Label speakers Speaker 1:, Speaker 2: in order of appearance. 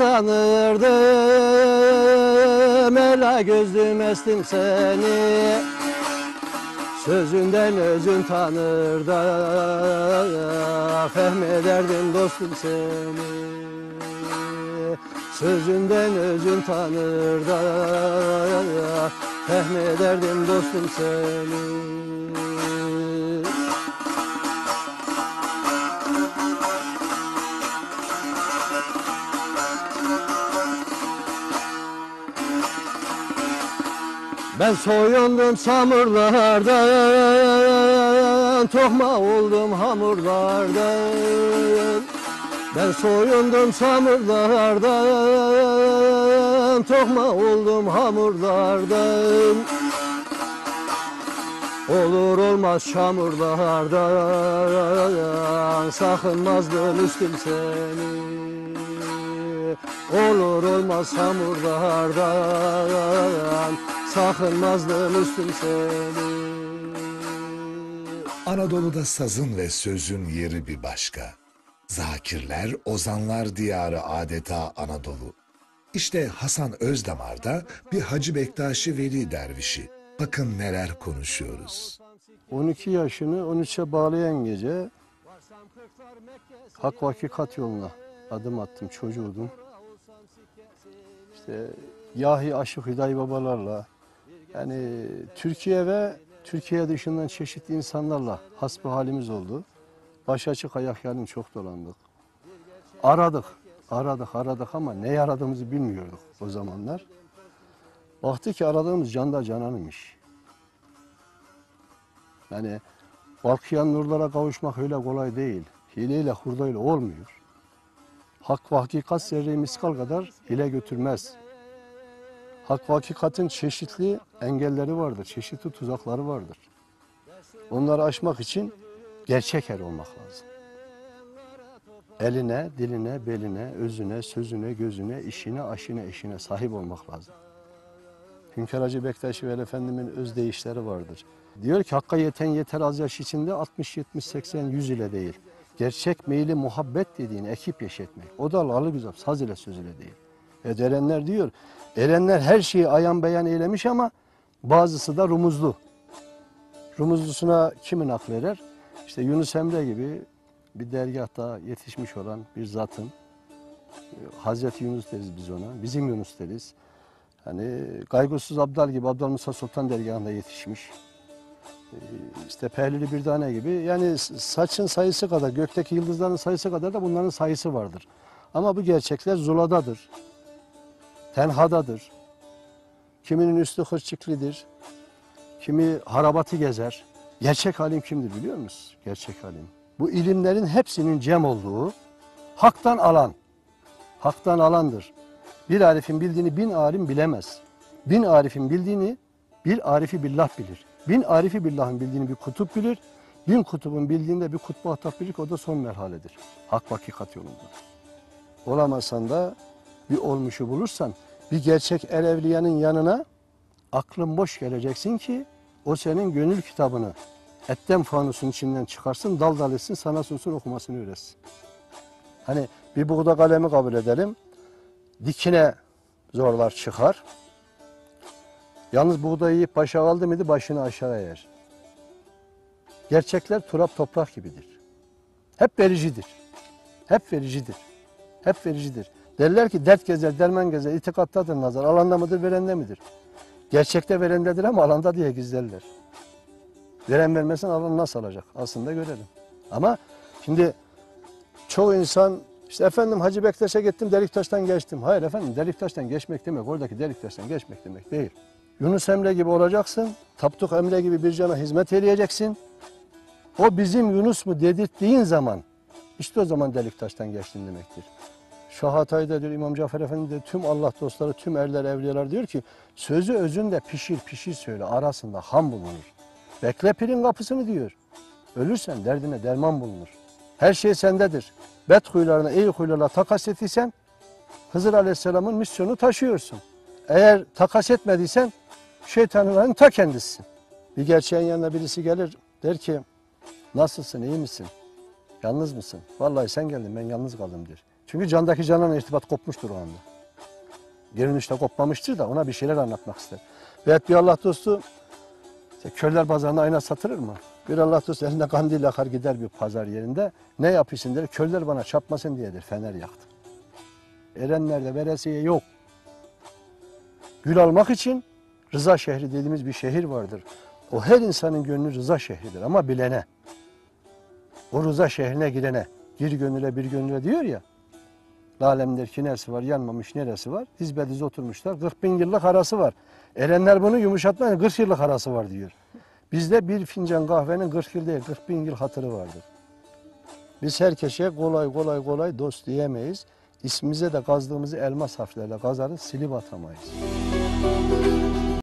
Speaker 1: sanırdım Ela gözlüm estim seni. Sözünden özün tanır Fehmederdim dostum seni. Sözünden özün tanır Fehmederdim dostum seni Ben soyundum samurlardan Tokma oldum hamurlardan. Ben soyundum samurlardan Tokma oldum hamurlardan. Olur olmaz çamurlardan Sakınmazdım üstüm seni Olur olmaz hamurlardan Sakınmazdım üstüm seni
Speaker 2: Anadolu'da sazın ve sözün yeri bir başka. Zakirler, ozanlar diyarı adeta Anadolu. İşte Hasan Özdamar'da bir Hacı Bektaşi Veli dervişi. Bakın neler konuşuyoruz.
Speaker 1: 12 yaşını 13'e bağlayan gece Hak ve Hakikat yoluna adım attım çocuğudum. İşte Yahi Aşık Hüdayi babalarla yani Türkiye ve Türkiye dışından çeşitli insanlarla hasbi halimiz oldu. Baş açık ayak yalim çok dolandık. Aradık, aradık, aradık ama ne aradığımızı bilmiyorduk o zamanlar. Baktı ki aradığımız canda cananıymış. Yani balkıyan nurlara kavuşmak öyle kolay değil. Hileyle hurdayla olmuyor. Hak ve hakikat zerre miskal kadar hile götürmez. Hak ve hakikatin çeşitli engelleri vardır, çeşitli tuzakları vardır. Onları aşmak için gerçek er olmak lazım. Eline, diline, beline, özüne, sözüne, gözüne, işine, aşine, eşine sahip olmak lazım. Hünkar Hacı Bektaşi Veli Efendimin öz deyişleri vardır. Diyor ki hakka yeten yeter az yaş içinde 60, 70, 80, 100 ile değil. Gerçek meyli muhabbet dediğin ekip yeşetmek. O da lalı güzel saz ile söz ile değil. E erenler diyor, erenler her şeyi ayan beyan eylemiş ama bazısı da rumuzlu. Rumuzlusuna kimin aklı erer? İşte Yunus Emre gibi bir dergahta yetişmiş olan bir zatın, e, Hazreti Yunus deriz biz ona, bizim Yunus deriz. Hani Gaygusuz Abdal gibi Abdal Musa Sultan dergahında yetişmiş. Ee, İşte Pehlili bir tane gibi. Yani saçın sayısı kadar, gökteki yıldızların sayısı kadar da bunların sayısı vardır. Ama bu gerçekler zuladadır. Tenhadadır. Kiminin üstü hırçıklidir. Kimi harabatı gezer. Gerçek halim kimdir biliyor musunuz? Gerçek halim. Bu ilimlerin hepsinin cem olduğu, haktan alan, haktan alandır. Bir arifin bildiğini bin alim bilemez. Bin arifin bildiğini bir arifi billah bilir. Bin arifi billahın bildiğini bir kutup bilir. Bin kutubun bildiğinde bir kutbu ahtap bilir ki o da son merhaledir. Hak hakikat yolunda. Olamazsan da bir olmuşu bulursan bir gerçek el evliyanın yanına aklın boş geleceksin ki o senin gönül kitabını etten fanusun içinden çıkarsın, dal dal etsin, sana sunsun okumasını öğretsin. Hani bir buğda kalemi kabul edelim dikine zorlar çıkar. Yalnız buğdayı başa aldı mıydı başını aşağı eğer. Gerçekler turap toprak gibidir. Hep vericidir. Hep vericidir. Hep vericidir. Derler ki dert gezer, derman gezer, itikattadır nazar. Alanda mıdır, verende midir? Gerçekte verendedir ama alanda diye gizlerler. Veren vermesen alan nasıl alacak? Aslında görelim. Ama şimdi çoğu insan işte efendim Hacı Bektaş'a gittim Deliktaş'tan geçtim. Hayır efendim Deliktaş'tan geçmek demek oradaki Deliktaş'tan geçmek demek değil. Yunus Emre gibi olacaksın. Tapduk Emre gibi bir cana hizmet edeceksin. O bizim Yunus mu dedirttiğin zaman işte o zaman Deliktaş'tan geçtin demektir. Şah Hatay'da diyor İmam Cafer Efendi de tüm Allah dostları, tüm erler, evliyalar diyor ki sözü özünde pişir pişir söyle arasında ham bulunur. Bekle pirin kapısını diyor. Ölürsen derdine derman bulunur. Her şey sendedir. Bet huylarına, iyi huylarla takas ettiysen Hızır Aleyhisselam'ın misyonu taşıyorsun. Eğer takas etmediysen şeytanların ta kendisisin. Bir gerçeğin yanına birisi gelir der ki nasılsın iyi misin? Yalnız mısın? Vallahi sen geldin ben yalnız kaldım der. Çünkü candaki canla irtibat kopmuştur o anda. Görünüşte kopmamıştır da ona bir şeyler anlatmak ister. Veyahut bir Allah dostu işte körler pazarında ayna satılır mı? Bir Allah dostu elinde kandil yakar gider bir pazar yerinde. Ne yapıyorsun der. Körler bana çarpmasın diyedir. Fener yaktı. Erenler'de veresiye yok. Gül almak için Rıza şehri dediğimiz bir şehir vardır. O her insanın gönlü Rıza şehridir ama bilene. O Rıza şehrine girene. Bir gönüle bir gönüle diyor ya. Lalemler ki neresi var yanmamış neresi var. Dizbe diz oturmuşlar. 40 bin yıllık arası var. Erenler bunu yumuşatmayın 40 yıllık arası var diyor. Bizde bir fincan kahvenin 40 yıl değil 40 bin yıl hatırı vardır. Biz herkese kolay kolay kolay dost diyemeyiz. İsmimize de kazdığımızı elmas harflerle kazarız silip atamayız.